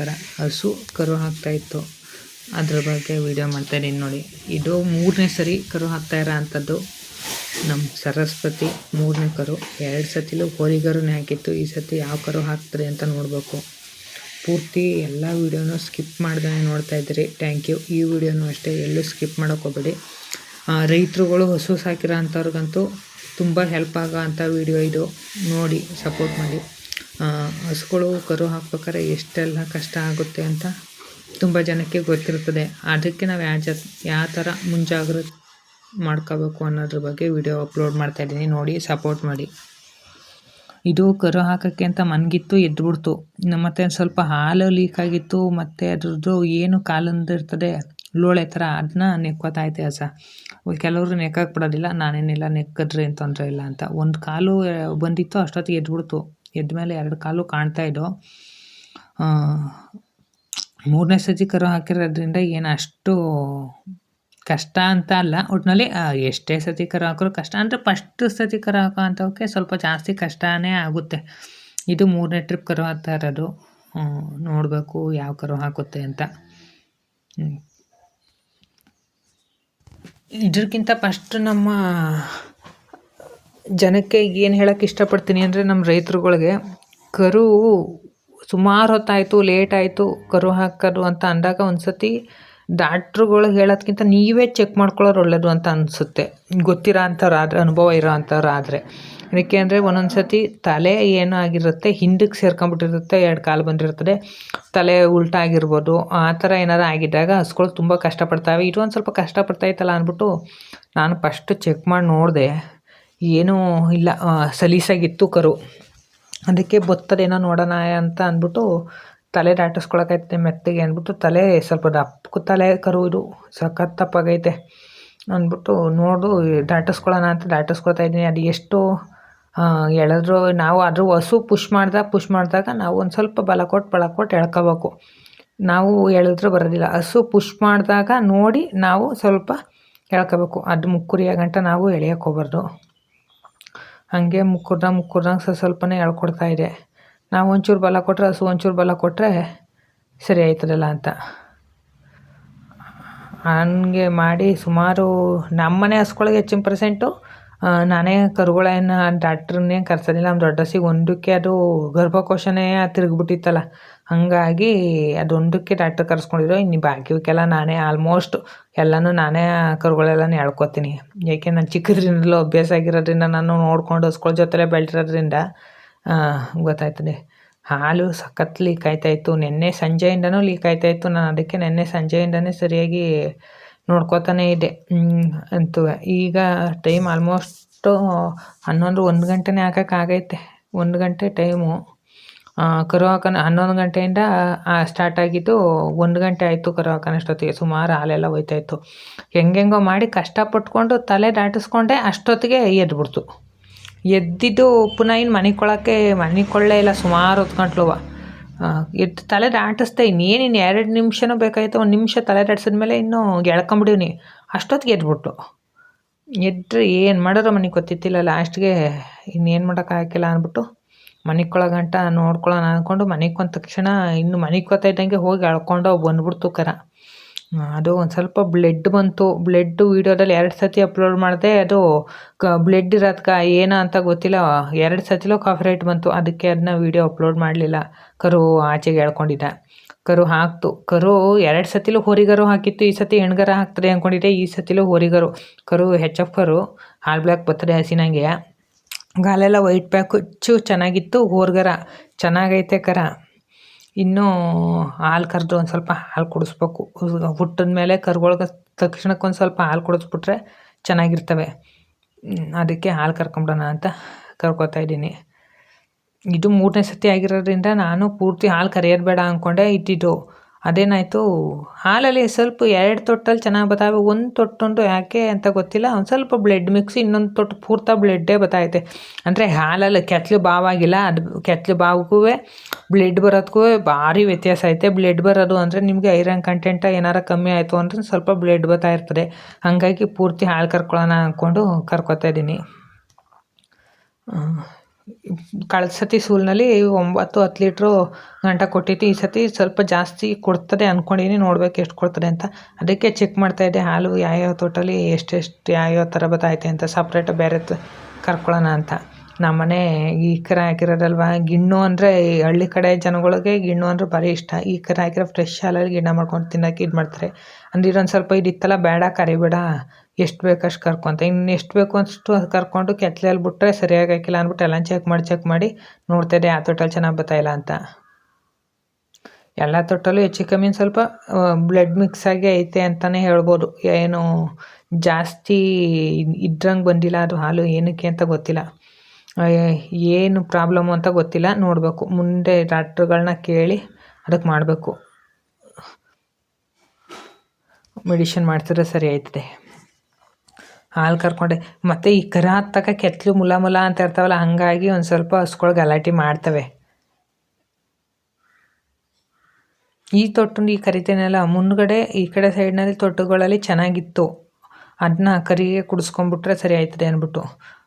ನಮಸ್ಕಾರ ಹಸು ಕರು ಹಾಕ್ತಾ ಇತ್ತು. ಅದ್ರ ಬಗ್ಗೆ ವಿಡಿಯೋ ಮಾಡ್ತಾಯಿದ್ದೀನಿ ನೋಡಿ. ಇದು ಮೂರನೇ ಸರಿ ಕರು ಹಾಕ್ತಾ ಇರೋ ಅಂಥದ್ದು. ನಮ್ಮ ಸರಸ್ವತಿ ಮೂರನೇ ಕರು. ಎರಡು ಸತಿಲೂ ಹೋರಿಗರುನೇ ಹಾಕಿತ್ತು. ಈ ಸತಿ ಯಾವ ಕರು ಹಾಕ್ತಾರೆ ಅಂತ ನೋಡಬೇಕು. ಪೂರ್ತಿ ಎಲ್ಲ ವೀಡಿಯೋನೂ ಸ್ಕಿಪ್ ಮಾಡ್ದೇ ನೋಡ್ತಾ ಇದ್ದೀರಿ. ಥ್ಯಾಂಕ್ ಯು ಈ ವಿಡಿಯೋನು ಅಷ್ಟೇ ಎಲ್ಲೂ ಸ್ಕಿಪ್ ಮಾಡೋಕೆ ಹೋಗ್ಬೇಡಿ. ರೈತರುಗಳು ಹಸು ಸಾಕಿರೋ ಅಂಥವ್ರಿಗಂತೂ ತುಂಬ ಹೆಲ್ಪ್ ಆಗೋ ಅಂಥ ವಿಡಿಯೋ ಇದು. ನೋಡಿ ಸಪೋರ್ಟ್ ಮಾಡಿ. ಹಸುಗಳು ಕರು ಹಾಕ್ಬೇಕಾದ್ರೆ ಎಷ್ಟೆಲ್ಲ ಕಷ್ಟ ಆಗುತ್ತೆ ಅಂತ ತುಂಬ ಜನಕ್ಕೆ ಗೊತ್ತಿರ್ತದೆ ಅದಕ್ಕೆ ನಾವು ಯಾವ ಜ ಯಾವ ಥರ ಮುಂಜಾಗ್ರತೆ ಮಾಡ್ಕೋಬೇಕು ಅನ್ನೋದ್ರ ಬಗ್ಗೆ ವಿಡಿಯೋ ಅಪ್ಲೋಡ್ ಮಾಡ್ತಾಯಿದ್ದೀನಿ ನೋಡಿ ಸಪೋರ್ಟ್ ಮಾಡಿ. ಇದು ಕರು ಹಾಕೋಕ್ಕೆ ಅಂತ ಮನ್ಗಿತ್ತು, ಎದ್ಬಿಡ್ತು. ಮತ್ತು ಸ್ವಲ್ಪ ಹಾಲು ಲೀಕ್ ಆಗಿತ್ತು, ಮತ್ತು ಅದ್ರದ್ದು ಏನು ಕಾಲಂದಿರ್ತದೆ ಲೋಳೆ ಥರ ಅದನ್ನ ನೆಕ್ಕೋತೈತೆ ಹಸ. ಕೆಲವರು ನೆಕ್ಕಾಕ್ಬಿಡೋದಿಲ್ಲ ನಾನೇನಿಲ್ಲ, ನೆಕ್ಕಿದ್ರೆ ಏನು ತೊಂದರೆ ಇಲ್ಲ ಅಂತ. ಒಂದು ಕಾಲು, ಬಂದಿತ್ತು, ಅಷ್ಟೊತ್ತಿಗೆ ಎದ್ಬಿಡ್ತು. ಎದ್ದ ಮೇಲೆ ಎರಡು ಕಾಲು ಕಾಣ್ತಾ ಇದ್ದೋ ಮೂರನೇ ಸತಿ ಕರು ಹಾಕಿರೋದ್ರಿಂದ ಏನು ಅಷ್ಟು ಕಷ್ಟ ಅಂತ ಅಲ್ಲ. ಒಟ್ಟಿನಲ್ಲಿ ಎಷ್ಟೇ ಸತಿ ಕರು ಹಾಕಿದ್ರು ಕಷ್ಟ. ಅಂದರೆ ಫಸ್ಟ್ ಸತಿ ಕರು ಹಾಕೋ ಅಂಥವಕ್ಕೆ ಸ್ವಲ್ಪ ಜಾಸ್ತಿ ಕಷ್ಟನೇ ಆಗುತ್ತೆ. ಇದು ಮೂರನೇ ಟ್ರಿಪ್ ಕರು ಹಾಕ್ತಾ ಇರೋದು. ನೋಡಬೇಕು ಯಾವ ಕರು ಹಾಕುತ್ತೆ ಅಂತ. ಇದಕ್ಕಿಂತ ಫಸ್ಟ್ ನಮ್ಮ ಜನಕ್ಕೆ ಏನು ಹೇಳೋಕ್ಕೆ ಇಷ್ಟಪಡ್ತೀನಿ ಅಂದರೆ ನಮ್ಮ ರೈತರುಗಳಿಗೆ ಕರು ಸುಮಾರು ಹೊತ್ತಾಯಿತು ಲೇಟ್ ಆಯಿತು, ಕರು ಹಾಕೋದು ಅಂತ ಅಂದಾಗ ಒಂದು ಸತಿ ಡಾಕ್ಟ್ರುಗಳು ಹೇಳೋದ್ಕಿಂತ ನೀವೇ ಚೆಕ್ ಮಾಡ್ಕೊಳ್ಳೋರು ಒಳ್ಳೆಯದು ಅಂತ ಅನಿಸುತ್ತೆ. ಗೊತ್ತಿರೋ ಅಂಥವ್ರು ಆದರೆ ಅನುಭವ ಇರೋ ಅಂಥವ್ರು ಆದರೆ ಏನಕ್ಕೆ ಅಂದರೆ ಒಂದೊಂದು ಸತಿ ತಲೆ ಏನೋ ಆಗಿರುತ್ತೆ, ಹಿಂದಕ್ಕೆ ಸೇರ್ಕೊಂಬಿಟ್ಟಿರುತ್ತೆ ಎರಡು ಕಾಲು ಬಂದಿರ್ತದೆ. ತಲೆ ಉಲ್ಟಾ ಆಗಿರ್ಬೋದು ಆ ಥರ ಏನಾರು ಆಗಿದ್ದಾಗ ಹಸ್ಗಳು ತುಂಬ ಕಷ್ಟಪಡ್ತಾವೆ. ಇದು ಒಂದು ಸ್ವಲ್ಪ ಕಷ್ಟಪಡ್ತಾಯಿತ್ತಲ್ಲ ಅಂದ್ಬಿಟ್ಟು ನಾನು ಫಸ್ಟು ಚೆಕ್ ಮಾಡಿ ನೋಡಿದೆ. ಏನೂ ಇಲ್ಲ ಸಲೀಸಾಗಿತ್ತು ಕರು. ಅದಕ್ಕೆ ಬತ್ತದೇನೋ ನೋಡೋಣ ಅಂತ ಅಂದ್ಬಿಟ್ಟು ತಲೆ ದಾಟಿಸ್ಕೊಳಕೈತೆ ಮೆತ್ತಗೆ ಅಂದ್ಬಿಟ್ಟು ತಲೆ ಸ್ವಲ್ಪ ದಪ್ಪಕ್ಕೆ ತಲೆ ಕರು ಇದು, ಸಖತ್ ತಪ್ಪಾಗೈತೆ ಅಂದ್ಬಿಟ್ಟು ನೋಡು ದಾಟಿಸ್ಕೊಳ್ಳೋಣ ಅಂತ ದಾಟಿಸ್ಕೊಳ್ತಾ ಇದ್ದೀನಿ. ಅದು ಎಷ್ಟು ಎಳೆದ್ರು, ನಾವು ಅದ್ರ ಹಸು ಪುಷ್ ಮಾಡಿದಾಗ ಪುಷ್ ಮಾಡಿದಾಗ ನಾವು ಒಂದು ಸ್ವಲ್ಪ ಬಲ ಕೊಟ್ಟು ಬಲ ಕೊಟ್ಟು ಎಳ್ಕೋಬೇಕು. ನಾವು ಎಳೆದ್ರು ಬರೋದಿಲ್ಲ. ಹಸು ಪುಷ್ ಮಾಡಿದಾಗ ನೋಡಿ ನಾವು ಸ್ವಲ್ಪ ಎಳ್ಕೋಬೇಕು. ಅದು ಮುಕ್ಕುರಿಯಾಗಂಟ ನಾವು ಎಳೆಯೋಕೆ ಹೋಗ್ಬಾರ್ದು. ಹಾಗೆ ಮುಕ್ಕುರ್ದ ಮುಕ್ಕುರ್ದಂಗೆ ಸ್ವಲ್ಪ ಸ್ವಲ್ಪನೇ ಎಳ್ಕೊಡ್ತಾ ಇದೆ. ನಾವು ಒಂಚೂರು ಬಲ ಕೊಟ್ಟರೆ ಹಸು ಒಂಚೂರು ಬಲ ಕೊಟ್ಟರೆ ಸರಿ ಆಯ್ತದಲ್ಲ ಅಂತ. ಹಂಗೆ ಮಾಡಿ ಸುಮಾರು ನಮ್ಮನೆ ಹಸ್ಗಳಿಗೆ ಹೆಚ್ಚಿನ ಪರ್ಸೆಂಟು ನಾನೇ ಕರುಗಳೇನು ಡಾಕ್ಟ್ರನ್ನೇ ಕರ್ಸೋದಿಲ್ಲ. ನಮ್ಮ ದೊಡ್ಡ ಹಸಿಗೆ ಒಂದಕ್ಕೆ ಅದು ಗರ್ಭಕೋಶನೇ ತಿರುಗಿಬಿಟ್ಟಿತ್ತಲ್ಲ. ಹಾಗಾಗಿ ಅದೊಂದಕ್ಕೆ ಡಾಕ್ಟರ್ ಕರ್ಸ್ಕೊಂಡಿದ್ರು. ಇನ್ನು ಬಾಕಿವಕ್ಕೆಲ್ಲ ನಾನೇ ಆಲ್ಮೋಸ್ಟ್ ಎಲ್ಲನೂ ನಾನೇ ಕರುಗಳೆಲ್ಲನೂ ಎಳ್ಕೊತೀನಿ. ಏಕೆ ನಾನು ಚಿಕ್ಕದ್ರಿಂದಲೂ ಅಭ್ಯಾಸ ಆಗಿರೋದ್ರಿಂದ ನಾನು ನೋಡ್ಕೊಂಡು ಹಸ್ಗಳ ಜೊತೆಲೇ ಬೆಳೆದಿರೋದ್ರಿಂದ ಗೊತ್ತಾಯ್ತದೆ. ಹಾಲು ಸಖತ್ ಲೀಕ್ ಆಯ್ತಾಯಿತ್ತು ನಿನ್ನೆ ಸಂಜೆಯಿಂದನೂ ಲೀಕ್ ಆಯ್ತಾಯಿತ್ತು ನಾನು ಅದಕ್ಕೆ ನಿನ್ನೆ ಸಂಜೆಯಿಂದನೇ ಸರಿಯಾಗಿ ನೋಡ್ಕೋತಾನೇ ಇದೆ ಅಂತೂ ಈಗ ಟೈಮ್ ಆಲ್ಮೋಸ್ಟು ಹನ್ನೊಂದು, ಒಂದು ಗಂಟೆನೇ ಹಾಕೋಕ್ಕಾಗೈತೆ ಒಂದು ಗಂಟೆ ಟೈಮು ಕರು ಹಾಕೋಣ ಹನ್ನೊಂದು ಗಂಟೆಯಿಂದ ಸ್ಟಾರ್ಟ್ ಆಗಿದ್ದು ಒಂದು ಗಂಟೆ ಆಯಿತು ಕರುವಾಕನ ಅಷ್ಟೊತ್ತಿಗೆ. ಸುಮಾರು ಹಾಲೆಲ್ಲ ಹೋಯ್ತಾಯಿತ್ತು ಹೆಂಗೆಂಗೋ ಮಾಡಿ ಕಷ್ಟಪಟ್ಕೊಂಡು ತಲೆ ದಾಟಿಸ್ಕೊಂಡೆ ಅಷ್ಟೊತ್ತಿಗೆ ಎದ್ಬಿಡ್ತು. ಎದ್ದಿದ್ದು ಪುನಃ ಇನ್ನು ಮನೆ ಕೊಳ್ಳೇ ಇಲ್ಲ ಸುಮಾರು ಹೊತ್ಕೊಂಡ್ಲುವ ಎದ್ದು ತಲೆ ದಾಟಿಸ್ದೆ ಇನ್ನೇನು ಇನ್ನು ಎರಡು ನಿಮಿಷನೂ ಬೇಕಾಯಿತು. ಒಂದು ನಿಮಿಷ ತಲೆ ದಾಟಿಸಿದ್ಮೇಲೆ ಇನ್ನೂ ಎಳ್ಕೊಂಬಿಡೀವಿ ಅಷ್ಟೊತ್ತಿಗೆ ಎದ್ಬಿಟ್ಟು ಎದ್ದರೆ ಏನು ಮಾಡೋರು ಮನೆಗೆ ಗೊತ್ತಿತ್ತಿಲ್ಲ. ಲಾಸ್ಟ್ಗೆ ಇನ್ನೇನು ಮಾಡೋಕ್ಕಾಗಿಲ್ಲ ಅಂದ್ಬಿಟ್ಟು ಮನೆ ಗಂಟ ನೋಡ್ಕೊಳ್ಳೋಣ ಅಂದ್ಕೊಂಡು ಮನೆಗೆ ಬಂದ ತಕ್ಷಣ ಇನ್ನು ಮನೆಗೆ ಇದ್ದಂಗೆ ಹೋಗಿ ಎಳ್ಕೊಂಡು ಬಂದ್ಬಿಡ್ತು ಕರ. ಅದು ಒಂದು ಸ್ವಲ್ಪ ಬ್ಲೆಡ್ ಬಂತು. ಬ್ಲೆಡ್ಡು ವೀಡಿಯೋದಲ್ಲಿ ಎರಡು ಸತಿ ಅಪ್ಲೋಡ್ ಮಾಡಿದೆ ಅದು ಕ ಬ್ಲೆಡ್ ಇರೋದ್ಕ ಏನು ಅಂತ ಗೊತ್ತಿಲ್ಲ. ಎರಡು ಕಾಫಿ ರೈಟ್ ಬಂತು. ಅದಕ್ಕೆ ಅದನ್ನ ವೀಡಿಯೋ ಅಪ್ಲೋಡ್ ಮಾಡಲಿಲ್ಲ. ಕರು ಆಚೆಗೆ ಎಳ್ಕೊಂಡಿದ್ದೆ. ಕರು ಹಾಕ್ತು. ಕರು ಎರಡು ಸತಿಲೂ ಹೋರಿಗರು ಹಾಕಿತ್ತು. ಈ ಸತಿ ಹೆಣ್ಗರ ಹಾಕ್ತದೆ ಅಂದ್ಕೊಂಡಿದ್ದೆ ಈ ಸತಿಲೂ ಹೋರಿಗರು. ಕರು ಹೆಚ್ ಎಫ್ ಕರು. ಹಾಲು ಬ್ಲ್ಯಾಕ್ ಬರ್ತದೆ ಹಸಿನಂಗೆ ಗಾಲೆಲ್ಲ ವೈಟ್ ಪ್ಯಾಕು ಚು ಚೆನ್ನಾಗಿತ್ತು. ಹೋರ್ಗರ ಚೆನ್ನಾಗೈತೆ ಕರ. ಇನ್ನೂ ಹಾಲು ಕರೆದು ಒಂದು ಸ್ವಲ್ಪ ಹಾಲು ಕುಡಿಸ್ಬೇಕು. ಹುಟ್ಟಿದ ಮೇಲೆ ಕರ್ಗೊಳಗೆ ತಕ್ಷಣಕ್ಕೆ ಒಂದು ಸ್ವಲ್ಪ ಹಾಲು ಕುಡಿಸ್ಬಿಟ್ರೆ ಚೆನ್ನಾಗಿರ್ತವೆ. ಅದಕ್ಕೆ ಹಾಲು ಕರ್ಕೊಂಬಿಡೋಣ ಅಂತ ಕರ್ಕೋತಾ ಇದ್ದೀನಿ. ಇದು ಮೂರನೇ ಸತಿ ಆಗಿರೋದ್ರಿಂದ ನಾನು ಪೂರ್ತಿ ಹಾಲು ಕರೆಯೋದು ಬೇಡ ಅಂದ್ಕೊಂಡೆ ಇಟ್ಟಿದ್ದು. ಅದೇನಾಯಿತು? ಹಾಲಲ್ಲಿ ಸ್ವಲ್ಪ ಎರಡು ತೊಟ್ಟಲ್ಲಿ ಚೆನ್ನಾಗಿ ಬತ್ತಾವೆ. ಒಂದು ತೊಟ್ಟೊಂದು ಯಾಕೆ ಅಂತ ಗೊತ್ತಿಲ್ಲ. ಒಂದು ಸ್ವಲ್ಪ ಬ್ಲೆಡ್ ಮಿಕ್ಸ್, ಇನ್ನೊಂದು ತೊಟ್ಟು ಪೂರ್ತಿ ಬ್ಲೆಡ್ಡೇ ಬತ್ತೈತೆ ಅಂದರೆ ಹಾಲಲ್ಲಿ ಕೆತ್ತಲು ಬಾವಾಗಿಲ್ಲ ಅದು ಕೆತ್ತಲು ಬಾವಿಗೂ ಬ್ಲೆಡ್ ಬರೋದಕ್ಕೂ ಭಾರಿ ವ್ಯತ್ಯಾಸ ಐತೆ. ಬ್ಲೆಡ್ ಬರೋದು ಅಂದರೆ ನಿಮಗೆ ಐರನ್ ಕಂಟೆಂಟ ಏನಾರ ಕಮ್ಮಿ ಆಯಿತು ಅಂದರೆ ಸ್ವಲ್ಪ ಬ್ಲೆಡ್ ಬರ್ತಾ ಇರ್ತದೆ. ಹಾಗಾಗಿ ಪೂರ್ತಿ ಹಾಲು ಕರ್ಕೊಳ್ಳೋಣ ಅಂದ್ಕೊಂಡು ಕರ್ಕೊತಾ ಇದ್ದೀನಿ. ಕಳೆದ ಸತಿ ಸೂಲ್ನಲ್ಲಿ ಒಂಬತ್ತು, ಹತ್ತು ಲೀಟ್ರು ಗಂಟ ಕೊಟ್ಟಿತ್ತು. ಈ ಸತಿ ಸ್ವಲ್ಪ ಜಾಸ್ತಿ ಕೊಡ್ತದೆ ಅಂದ್ಕೊಂಡಿನಿ ನೋಡ್ಬೇಕು ಎಷ್ಟು ಕೊಡ್ತದೆ ಅಂತ. ಅದಕ್ಕೆ ಚೆಕ್ ಮಾಡ್ತಾಯಿದ್ದೆ ಹಾಲು ಯಾವ್ಯಾವ ತೋಟಲ್ಲಿ ಎಷ್ಟೆಷ್ಟು ಯಾವ್ಯಾವ ಥರ ಬತ್ತಾಯ್ತೆ ಅಂತ ಸಪ್ರೇಟ್ ಬೇರೆ ಕರ್ಕೊಳ್ಳೋಣ ಅಂತ. ನಮ್ಮನೆ ಈ ಕರ ಹಾಕಿರೋದಲ್ವ, ಗಿಣ್ಣು ಅಂದರೆ ಹಳ್ಳಿ ಕಡೆ ಜನಗಳಿಗೆ ಗಿಣ್ಣು ಅಂದರೆ ಭಾರಿ ಇಷ್ಟ. ಈ ಕರ ಹಾಕಿರೋ ಫ್ರೆಶ್ ಹಾಲಲ್ಲಿ ಗಿಣ್ಣ ಮಾಡ್ಕೊಂಡು ತಿನ್ನೋಕೆ ಇದು ಮಾಡ್ತಾರೆ ಅಂದ್ರೆ ಇದೊಂದು ಸ್ವಲ್ಪ ಇದಿತ್ತಲ್ಲ, ಬೇಡ, ಕರಿಬೇಡ. ಎಷ್ಟು ಬೇಕಷ್ಟು ಕರ್ಕೊಂತ. ಇನ್ನು ಎಷ್ಟು ಬೇಕು ಅಷ್ಟು ಕರ್ಕೊಂಡು ಕೆತ್ತಲೆಯಲ್ಲಿ ಬಿಟ್ಟರೆ ಸರಿಯಾಗಿ ಹಾಕಿಲ್ಲ ಅಂದ್ಬಿಟ್ಟು ಎಲ್ಲ ಚೆಕ್ ಮಾಡಿ ಚೆಕ್ ಮಾಡಿ ನೋಡ್ತಾಯಿದ್ದೆ ಯಾವ ತೊಟ್ಟಲ್ಲಿ ಚೆನ್ನಾಗಿ ಬರ್ತಾಯಿಲ್ಲ ಅಂತ. ಎಲ್ಲ ತೊಟ್ಟಲ್ಲೂ ಹೆಚ್ಚು ಕಮ್ಮಿ ಸ್ವಲ್ಪ ಬ್ಲಡ್ ಮಿಕ್ಸ್ ಆಗಿ ಐತೆ ಅಂತಲೇ ಹೇಳ್ಬೋದು. ಏನು ಜಾಸ್ತಿ ಇದ್ರಂಗೆ ಬಂದಿಲ್ಲ, ಅದು ಹಾಲು ಏನಕ್ಕೆ ಅಂತ ಗೊತ್ತಿಲ್ಲ. ಏನು ಪ್ರಾಬ್ಲಮ್ಮು ಅಂತ ಗೊತ್ತಿಲ್ಲ, ನೋಡಬೇಕು. ಮುಂದೆ ಡಾಕ್ಟ್ರುಗಳನ್ನ ಕೇಳಿ ಅದಕ್ಕೆ ಮಾಡಬೇಕು. ಮೆಡಿಷನ್ ಮಾಡ್ತಿದ್ರೆ ಸರಿ ಆಯ್ತದೆ. ಹಾಲು ಕರ್ಕೊಂಡೆ. ಮತ್ತು ಈ ಕರ ಹತ್ತಕ ಕೆತ್ತಲು ಮುಲ ಮುಲ ಅಂತ ಇರ್ತಾವಲ್ಲ, ಹಾಗಾಗಿ ಒಂದು ಸ್ವಲ್ಪ ಹಸ್ಗಳು ಗಲಾಟೆ ಮಾಡ್ತವೆ. ಈ ತೊಟ್ಟು ಈ ಕರಿತೇನೆಲ್ಲ ಮುಂದ್ಗಡೆ ಈ ಕಡೆ ಸೈಡ್ನಲ್ಲಿ ತೊಟ್ಟುಗಳಲ್ಲಿ ಚೆನ್ನಾಗಿತ್ತು. ಅದನ್ನ ಕರಿಗೆ ಕುಡಿಸ್ಕೊಂಬಿಟ್ರೆ ಸರಿ ಆಯ್ತದೆ ಅಂದ್ಬಿಟ್ಟು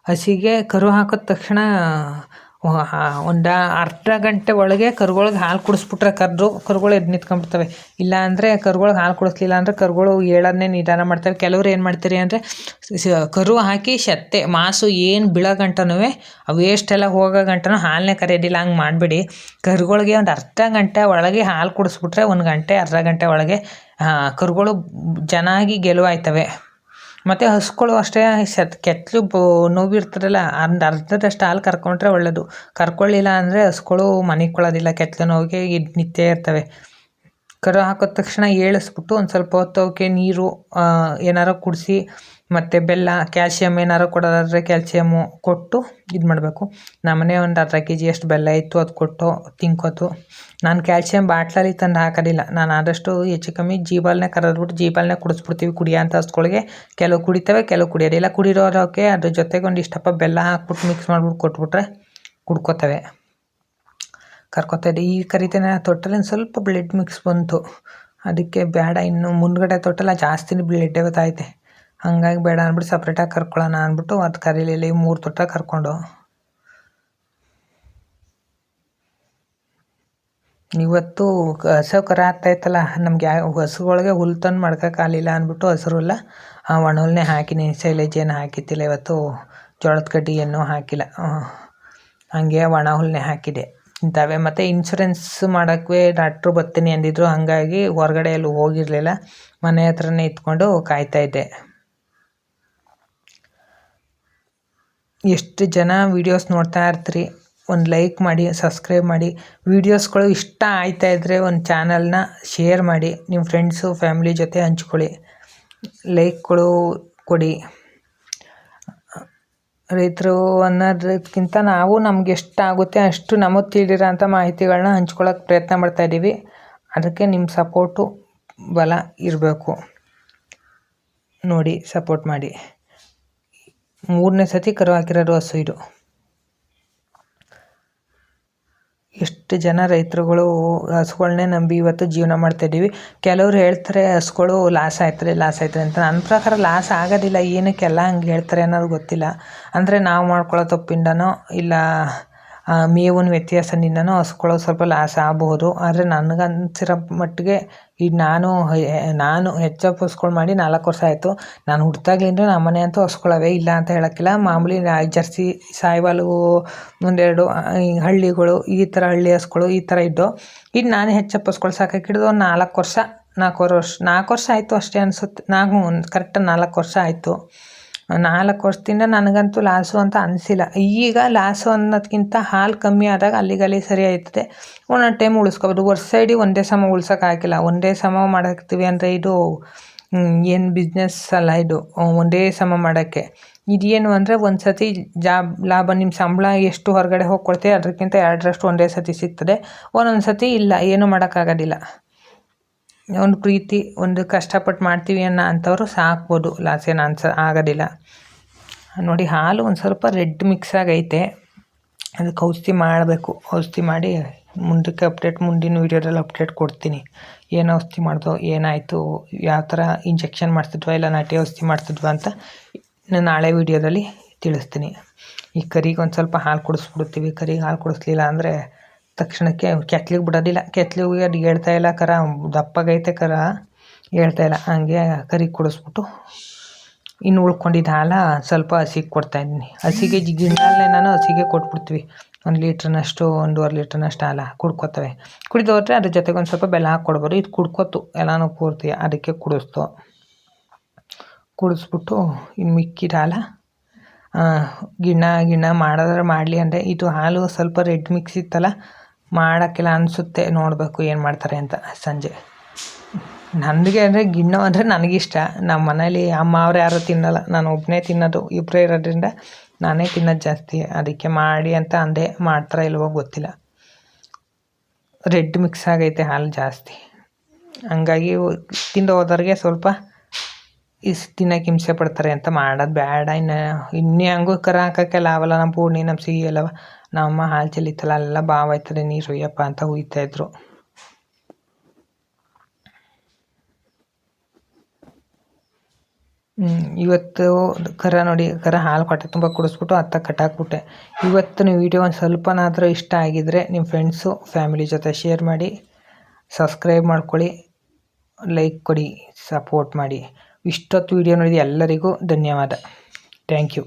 ಹಸಿಗೆ ಕರು ಹಾಕಿದ ತಕ್ಷಣ ಒಂದು ಅರ್ಧ ಗಂಟೆ ಒಳಗೆ ಕರುಗಳಿಗೆ ಹಾಲು ಕುಡಿಸ್ಬಿಟ್ರೆ ಕರು ಕರುಗಳು ಎದ್ದು ನಿಂತ್ಕೊಂಡ್ಬಿಡ್ತವೆ. ಇಲ್ಲ ಅಂದರೆ ಕರುಗಳಿಗೆ ಹಾಲು ಕುಡಿಸ್ಲಿಲ್ಲ ಅಂದರೆ ಕರುಗಳು ಏಳನ್ನೇ ನಿಧಾನ ಮಾಡ್ತವೆ. ಕೆಲವ್ರು ಏನು ಮಾಡ್ತೀರಿ ಅಂದರೆ ಕರು ಹಾಕಿ ಶತ್ತೆ, ಮಾಸು ಏನು ಬೀಳೋ ಗಂಟನೂ ಆ ಎಷ್ಟೆಲ್ಲ ಹೋಗೋ ಗಂಟನೂ ಹಾಲನ್ನೇ ಕರೆಯೋದಿಲ್ಲ, ಹಂಗೆ ಮಾಡಿಬಿಡಿ. ಕರುಗಳಿಗೆ ಒಂದು ಅರ್ಧ ಗಂಟೆ ಒಳಗೆ ಹಾಲು ಕುಡಿಸ್ಬಿಟ್ರೆ ಒಂದು ಗಂಟೆ, ಅರ್ಧ ಗಂಟೆ ಒಳಗೆ ಕರುಗಳು ಚೆನ್ನಾಗಿ ಗೆಲುವಾಯ್ತವೆ. ಮತ್ತು ಹಸುಗಳು ಅಷ್ಟೇ ಸತ್ ಕೆತ್ತಲು ಬೋ ನೋವಿರ್ತದಲ್ಲ ಒಂದು ಅರ್ಧದಷ್ಟು ಹಾಲು ಕರ್ಕೊಂಡ್ರೆ ಒಳ್ಳೆಯದು ಕರ್ಕೊಳ್ಳಿಲ್ಲ ಅಂದರೆ ಹಸುಗಳು ಮನಿಕೊಳ್ಳೋದಿಲ್ಲ ಕೆತ್ತಲು ನೋವಿಗೆ ಇದು ನಿತ್ಯ ಇರ್ತವೆ. ಕರು ಹಾಕಿದ ತಕ್ಷಣ ಏಳಿಸ್ಬಿಟ್ಟು ಒಂದು ಸ್ವಲ್ಪ ಹೊತ್ತು ಅವಕ್ಕೆ ನೀರು ಏನಾದ್ರು ಕುಡಿಸಿ ಮತ್ತು ಬೆಲ್ಲ ಕ್ಯಾಲ್ಶಿಯಮ್ ಏನಾದ್ರು ಕೊಡೋದಾದರೆ ಕ್ಯಾಲ್ಸಿಯಮ್ಮು ಕೊಟ್ಟು ಇದು ಮಾಡಬೇಕು. ನಮ್ಮನೆ ಒಂದು ಅರ್ಧ ಕೆ ಅಷ್ಟು ಬೆಲ್ಲ ಇತ್ತು, ಅದು ಕೊಟ್ಟು ತಿನ್ಕೋತು. ನಾನು ಕ್ಯಾಲ್ಶಿಯಮ್ ಬಾಟ್ಲಲ್ಲಿ ತಂದು ಹಾಕೋದಿಲ್ಲ ನಾನು ಆದಷ್ಟು ಹೆಚ್ಚು ಕಮ್ಮಿ ಜೀಬಾಲ್ನೇ ಕರೆದ್ಬಿಟ್ಟು ಜೀಬಾಲ್ನೇ ಕುಡಿಸ್ಬಿಡ್ತೀವಿ. ಕುಡಿಯೋಂಥ ಹಸ್ಗಳಿಗೆ ಕೆಲವು ಕುಡಿತವೆ, ಕೆಲವು ಕುಡಿಯೋದಿಲ್ಲ ಕುಡಿರೋರಕ್ಕೆ ಅದ್ರ ಜೊತೆಗೆ ಒಂದು ಇಷ್ಟಪ್ಪ ಬೆಲ್ಲ ಹಾಕ್ಬಿಟ್ಟು ಮಿಕ್ಸ್ ಮಾಡ್ಬಿಟ್ಟು ಕೊಟ್ಬಿಟ್ರೆ ಕುಡ್ಕೋತವೆ. ಕರ್ಕೊತಾ ಈ ಕರಿತೇನೆ ತೊಟ್ಟಲ್ಲಿ ಸ್ವಲ್ಪ ಬ್ಲಡ್ ಮಿಕ್ಸ್ ಬಂತು. ಅದಕ್ಕೆ ಬೇಡ ಇನ್ನು ಮುಂದ್ಗಡೆ ತೊಟ್ಟಲ್ಲ ಜಾಸ್ತಿನೇ ಬ್ಲಡ್ಡೇ ಬತ್ತೈತೆ ಹಂಗಾಗಿ ಬೇಡ ಅಂದ್ಬಿಟ್ಟು ಸಪ್ರೇಟಾಗಿ ಕರ್ಕೊಳ್ಳೋಣ ಅಂದ್ಬಿಟ್ಟು ಅದು ಕರೀಲಿಲ್ಲ. ಈ ಮೂರು ತೊಟ್ಟ ಕರ್ಕೊಂಡು. ಇವತ್ತು ಹಸು ಕರ ಆಗ್ತಾಯಿತ್ತಲ್ಲ ನಮ್ಗೆ ಯಾವ ಹಸುಗಳಿಗೆ ಹುಲ್ಲು ತಂದು ಮಡ್ಕೋಕ್ಕಾಗಲಿಲ್ಲ ಅಂದ್ಬಿಟ್ಟು ಹಸಿರು ಇಲ್ಲ. ಒಣಹುಲ್ನೇ ಹಾಕಿನಿ, ಸೈಲೇಜ್ ಏನು ಹಾಕಿದ್ದಿಲ್ಲ ಇವತ್ತು. ಜೋಳದ ಕಡ್ಡಿ ಏನೂ ಹಾಕಿಲ್ಲ. ಹಾಗೆ ಒಣ ಹಾಕಿದೆ. ಇಂಥವೇ ಮತ್ತು ಇನ್ಶೂರೆನ್ಸ್ ಮಾಡೋಕ್ಕೆ ಡಾಕ್ಟ್ರು ಬರ್ತೀನಿ ಅಂದಿದ್ರು, ಹಾಗಾಗಿ ಹೊರಗಡೆ ಎಲ್ಲೂ ಹೋಗಿರಲಿಲ್ಲ. ಮನೆ ಹತ್ರನೇ ಇದ್ಕೊಂಡು ಕಾಯ್ತಾಯಿದ್ದೆ ಎಷ್ಟು ಜನ ವೀಡಿಯೋಸ್ ನೋಡ್ತಾ ಇರ್ತೀರಿ, ಒಂದು ಲೈಕ್ ಮಾಡಿ ಸಬ್ಸ್ಕ್ರೈಬ್ ಮಾಡಿ ವೀಡಿಯೋಸ್ಗಳು ಇಷ್ಟ ಆಯ್ತಾ ಇದ್ದರೆ ಒಂದು ಚಾನಲ್ನ ಶೇರ್ ಮಾಡಿ ನಿಮ್ಮ ಫ್ರೆಂಡ್ಸು ಫ್ಯಾಮ್ಲಿ ಜೊತೆ ಹಂಚ್ಕೊಳ್ಳಿ. ಲೈಕ್ಗಳು ಕೊಡಿ. ರೈತರು ಅನ್ನೋದಕ್ಕಿಂತ ನಾವು ನಮ್ಗೆ ಎಷ್ಟು ಆಗುತ್ತೆ ಅಷ್ಟು ನಮಗೆ ತಿಳಿದಿರೋ ಅಂಥ ಮಾಹಿತಿಗಳನ್ನ ಹಂಚ್ಕೊಳ್ಳೋಕೆ ಪ್ರಯತ್ನ ಮಾಡ್ತಾಯಿದ್ದೀವಿ ಅದಕ್ಕೆ ನಿಮ್ಮ ಸಪೋರ್ಟು ಬಲ ಇರಬೇಕು. ನೋಡಿ ಸಪೋರ್ಟ್ ಮಾಡಿ. ಮೂರನೇ ಸತಿ ಕರು ಹಾಕಿರೋರು ಹಸು ಇದು ಎಷ್ಟು ಜನ ರೈತರುಗಳು ಹಸುಗಳನ್ನೇ ನಂಬಿ ಇವತ್ತು ಜೀವನ ಮಾಡ್ತಾಯಿದ್ದೀವಿ ಕೆಲವ್ರು ಹೇಳ್ತಾರೆ ಹಸುಗಳು ಲಾಸ್ ಆಯ್ತಾರೆ ಲಾಸ್ ಆಯ್ತಾರೆ ಅಂತ. ನನ್ನ ಪ್ರಕಾರ ಲಾಸ್ ಆಗೋದಿಲ್ಲ. ಏನಕ್ಕೆಲ್ಲ ಹಂಗೆ ಹೇಳ್ತಾರೆ ಅನ್ನೋದು ಗೊತ್ತಿಲ್ಲ. ಅಂದರೆ ನಾವು ಮಾಡ್ಕೊಳ್ಳೋ ತಪ್ಪಿಂದನೋ ಇಲ್ಲ ಮೇವಿನ ವ್ಯತ್ಯಾಸದಿಂದನೋ ಹಸ್ಗಳು ಸ್ವಲ್ಪ ಲಾಸ್ ಆಗಬಹುದು. ಆದರೆ ನನಗನ್ಸಿರೋ ಮಟ್ಟಿಗೆ ಈಗ ನಾನು ನಾನು ಎಚ್ ಎಫ್ ಹಸ್ಗಳು ಮಾಡಿ ನಾಲ್ಕು ವರ್ಷ ಆಯಿತು. ನಾನು ಹುಟ್ಟಿದಾಗ್ಲಿಂದ ನಮ್ಮ ಮನೆ ಅಂತೂ ಹಸ್ಗಳವೆ ಇಲ್ಲ ಅಂತ ಹೇಳೋಕ್ಕಿಲ್ಲ. ಮಾಮೂಲಿ ಜರ್ಸಿ, ಸಾಯಿವಾಲು ಒಂದೆರಡು ಹಳ್ಳಿಗಳು, ಈ ಥರ ಹಳ್ಳಿ ಹಸ್ಗಳು ಈ ಥರ ಇದ್ದು. ಈಗ ನಾನು ಹೆಚ್ಚು ಎಫ್ ಹಸ್ಗಳು ಸಾಕಕ್ಕೆ ಒಂದು ನಾಲ್ಕು ವರ್ಷ, ನಾಲ್ಕೂವರೆ ವರ್ಷ, ನಾಲ್ಕು ವರ್ಷ ಆಯಿತು ಅಷ್ಟೇ ಅನಿಸುತ್ತೆ. ನಾಲ್ಕು, ಕರೆಕ್ಟ್ ನಾಲ್ಕು ವರ್ಷ ಆಯಿತು. ನಾಲ್ಕು ವರ್ಷದಿಂದ ನನಗಂತೂ ಲಾಸು ಅಂತ ಅನಿಸಿಲ್ಲ. ಈಗ ಲಾಸು ಅನ್ನೋದಕ್ಕಿಂತ ಹಾಲು ಕಮ್ಮಿ ಆದಾಗ ಅಲ್ಲಿಗಲ್ಲಿ ಸರಿ ಆಯ್ತದೆ. ಒಂದೊಂದು ಟೈಮ್ ಉಳಿಸ್ಕೊಬೋದು. ವರ್ಷ ಇಡೀ ಒಂದೇ ಸಮ ಉಳ್ಸೋಕ್ಕಾಗಿಲ್ಲ. ಒಂದೇ ಸಮ ಮಾಡಾಕ್ತೀವಿ ಅಂದರೆ ಇದು ಏನು ಬಿಸ್ನೆಸ್ ಅಲ್ಲ ಇದು. ಒಂದೇ ಸಮ ಮಾಡೋಕ್ಕೆ. ಇದೇನು ಅಂದರೆ ಒಂದು ಸತಿ ಜಾಬ್, ಲಾಭ ನಿಮ್ಮ ಸಂಬಳ ಎಷ್ಟು ಹೊರಗಡೆ ಹೋಗಿ ಕೊಡ್ತೀವಿ ಅದಕ್ಕಿಂತ ಎರಡರಷ್ಟು ಒಂದೇ ಸತಿ ಸಿಗ್ತದೆ. ಒಂದೊಂದು ಸತಿ ಇಲ್ಲ. ಏನೂ ಮಾಡೋಕ್ಕಾಗೋದಿಲ್ಲ. ಒಂದು ಪ್ರೀತಿ, ಒಂದು ಕಷ್ಟಪಟ್ಟು ಮಾಡ್ತೀವಿ ಅನ್ನೋ ಅಂಥವ್ರು ಸಾಕ್ಬೋದು. ಲಾಸ್ ಏನು ಅನ್ಸ ಆಗೋದಿಲ್ಲ. ನೋಡಿ, ಹಾಲು ಒಂದು ಸ್ವಲ್ಪ ರೆಡ್ ಮಿಕ್ಸ್ ಆಗೈತೆ. ಅದಕ್ಕೆ ಔಷಧಿ ಮಾಡಬೇಕು. ಔಷಧಿ ಮಾಡಿ ಮುಂದಕ್ಕೆ ಅಪ್ಡೇಟ್ ಮುಂದಿನ ವೀಡಿಯೋದಲ್ಲಿ ಅಪ್ಡೇಟ್ ಕೊಡ್ತೀನಿ. ಏನು ಔಷಧಿ ಮಾಡ್ದೋ, ಏನಾಯಿತು, ಯಾವ ಥರ ಇಂಜೆಕ್ಷನ್ ಮಾಡ್ತಿದ್ವಾ, ಇಲ್ಲ ನಾಟಿ ಔಷಧಿ ಮಾಡ್ತಿದ್ವ ಅಂತ ನಾಳೆ ವೀಡಿಯೋದಲ್ಲಿ ತಿಳಿಸ್ತೀನಿ. ಈ ಕರಿಗೆ ಒಂದು ಸ್ವಲ್ಪ ಹಾಲು ಕುಡಿಸ್ಬಿಡ್ತೀವಿ. ಕರಿಗೆ ಹಾಲು ಕುಡಿಸ್ಲಿಲ್ಲ ಅಂದರೆ ತಕ್ಷಣಕ್ಕೆ ಕೆತ್ಲಿಗೆ ಬಿಡೋದಿಲ್ಲ. ಕೆತ್ಲಿಗೆ ಅದು ಹೇಳ್ತಾ ಇಲ್ಲ ಕರ, ದಪ್ಪಗೈತೆ ಕರ, ಹೇಳ್ತಾ ಇಲ್ಲ. ಹಂಗೆ ಕರಿ ಕುಡಿಸ್ಬಿಟ್ಟು ಇನ್ನು ಉಳ್ಕೊಂಡಿದ್ದ ಹಾಲ ಸ್ವಲ್ಪ ಹಸಿಗೆ ಕೊಡ್ತಾಯಿದ್ದೀನಿ ಹಸಿಗೆ ಗಿಣ್ಣಲ್ಲೇ ನಾನು ಹಸಿಗೆ ಕೊಟ್ಬಿಡ್ತೀವಿ. ಒಂದು ಲೀಟ್ರ್ನಷ್ಟು, ಒಂದೂವರೆ ಲೀಟ್ರ್ನಷ್ಟು ಹಾಲ ಕುಡ್ಕೋತವೆ. ಕುಡಿದೋದ್ರೆ ಅದ್ರ ಜೊತೆಗೆ ಒಂದು ಸ್ವಲ್ಪ ಬೆಲ್ಲ ಹಾಕಿ ಇದು ಕುಡ್ಕೋತು ಎಲ್ಲನೂ ಪೂರ್ತಿ ಅದಕ್ಕೆ ಕುಡಿಸ್ತು. ಕುಡಿಸ್ಬಿಟ್ಟು ಇನ್ನು ಮಿಕ್ಕಿದ ಹಾಲ ಗಿಣ್ಣ ಗಿಣ್ಣ ಮಾಡಿದ್ರೆ ಮಾಡಲಿ ಅಂದರೆ ಇದು ಹಾಲು ಸ್ವಲ್ಪ ರೆಡ್ ಮಿಕ್ಸ್ ಇತ್ತಲ್ಲ ಮಾಡೋಕ್ಕೆಲ್ಲ ಅನಿಸುತ್ತೆ, ನೋಡಬೇಕು ಏನು ಮಾಡ್ತಾರೆ ಅಂತ ಸಂಜೆ. ನನಗೆ ಅಂದರೆ ಗಿಣ್ಣು ಅಂದರೆ ನನಗಿಷ್ಟ. ನಮ್ಮ ಮನೇಲಿ ಅಮ್ಮ ಅವ್ರು ಯಾರೂ ತಿನ್ನಲ್ಲ. ನಾನು ಒಬ್ಬನೇ ತಿನ್ನೋದು. ಇಬ್ಬರೇ ಇರೋದ್ರಿಂದ ನಾನೇ ತಿನ್ನೋದು ಜಾಸ್ತಿ. ಅದಕ್ಕೆ ಮಾಡಿ ಅಂತ ಅಂದೆ ಮಾಡ್ತಾರೋ ಇಲ್ವೋ ಗೊತ್ತಿಲ್ಲ. ರೆಡ್ ಮಿಕ್ಸ್ ಆಗೈತೆ ಹಾಲು ಜಾಸ್ತಿ. ಹಂಗಾಗಿ ತಿಂದು ಹೋದವ್ರಿಗೆ ಸ್ವಲ್ಪ ಇಷ್ಟು ತಿನ್ನೋಕೆ ಹಿಂಸೆ ಪಡ್ತಾರೆ ಅಂತ ಮಾಡೋದು ಬೇಡ. ಇನ್ನು ಇನ್ನೇ ಹಂಗೂ ಕರ ಹಾಕೋಕ್ಕೆಲ್ಲ ಅವಲ್ಲ ನಮ್ಮ ಪೂರ್ಣಿ, ನಮ್ಮ ಸಿಹಿ ಎಲ್ಲವ. ನಮ್ಮಮ್ಮ ಹಾಲು ಚೆಲ್ಲಿತ್ತಲ್ಲ ಅಲ್ಲೆಲ್ಲ ಬಾವು ಆಯ್ತದೆ, ನೀರು ಹುಯ್ಯಪ್ಪ ಅಂತ ಹುಯ್ತಾಯಿದ್ರು ಇವತ್ತು ಕರ ನೋಡಿ, ಕರ ಹಾಲು ಕೊಟ್ಟೆ ತುಂಬ ಕುಡಿಸ್ಬಿಟ್ಟು ಅತ್ತ ಕಟ್ಟಾಕ್ಬಿಟ್ಟೆ. ನೀವು ವೀಡಿಯೋ ಒಂದು ಸ್ವಲ್ಪನಾದರೂ ಇಷ್ಟ ಆಗಿದ್ದರೆ ನಿಮ್ಮ ಫ್ರೆಂಡ್ಸು ಫ್ಯಾಮಿಲಿ ಜೊತೆ ಶೇರ್ ಮಾಡಿ ಸಬ್ಸ್ಕ್ರೈಬ್ ಮಾಡ್ಕೊಳ್ಳಿ ಲೈಕ್ ಕೊಡಿ ಸಪೋರ್ಟ್ ಮಾಡಿ. ಇಷ್ಟೊತ್ತು ವೀಡಿಯೋ ನೋಡಿದ ಎಲ್ಲರಿಗೂ ಧನ್ಯವಾದ. Thank you